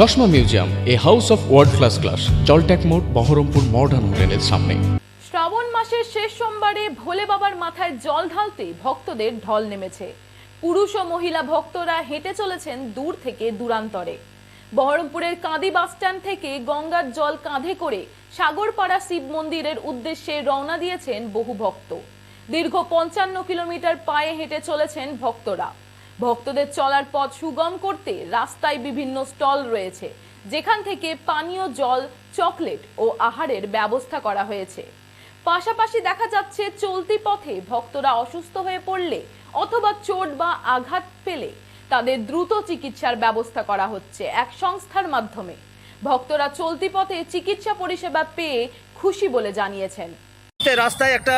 চশমা museum, a house of world class class জলট্যাক মোড়, Baharampur modern হোটেলের সামনে। শ্রাবণ মাসের শেষ সোমবারে ভোলে বাবার মাথায় জল ঢালতে ভক্তদের ঢল নেমেছে। পুরুষ ও মহিলা ভক্তরা হেঁটে চলেছেন দূর থেকে দূরান্তরে। বহরমপুরের কাঁদি বাসস্ট্যান্ড থেকে গঙ্গার জল কাঁধে করে সাগরপাড়া শিব মন্দিরের উদ্দেশ্যে রওনা দিয়েছেন বহু ভক্ত। দীর্ঘ পঞ্চান্ন কিলোমিটার পায়ে হেঁটে চলেছেন ভক্তরা। ভক্তদের চলার পথ সুগম করতে রাস্তায় বিভিন্ন স্টল রয়েছে, যেখান থেকে পানীয় জল, চকলেট ও আহারের ব্যবস্থা করা হয়েছে। পাশাপাশি দেখা যাচ্ছে, চলতি পথে ভক্তরা অসুস্থ হয়ে পড়লে অথবা চোট বা আঘাত পেলে তাদের দ্রুত চিকিৎসার ব্যবস্থা করা হচ্ছে এক সংস্থার মাধ্যমে। ভক্তরা চলতি পথে চিকিৎসা পরিষেবা পেয়ে খুশি বলে জানিয়েছেন। রাস্তায় একটা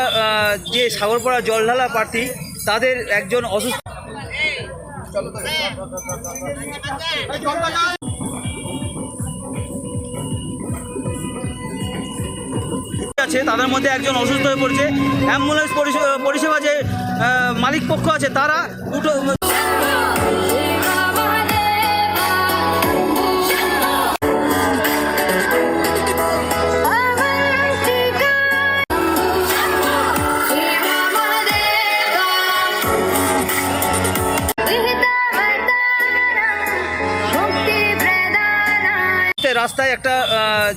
যে সাগরপাড়া জল ঢালা প্রার্থী, তাদের একজন অসুস্থ আছে, তাদের মধ্যে একজন অসুস্থ হয়ে পড়ছে। অ্যাম্বুলেন্স পরিষেবা যে মালিক পক্ষ আছে, তারা দুটো রাস্তায় একটা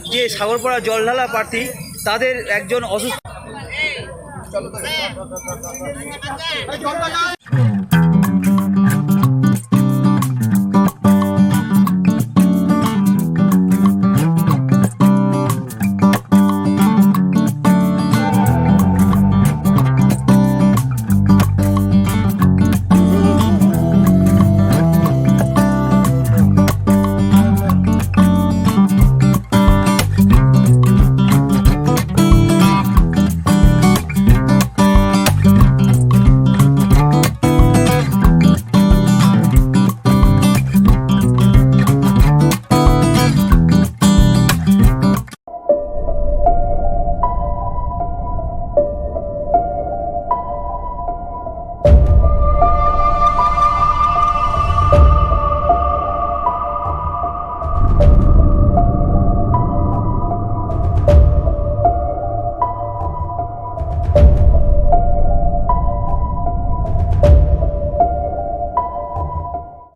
যে সাগরপাড়া জল ঢালা প্রার্থী তাদের একজন অসুস্থ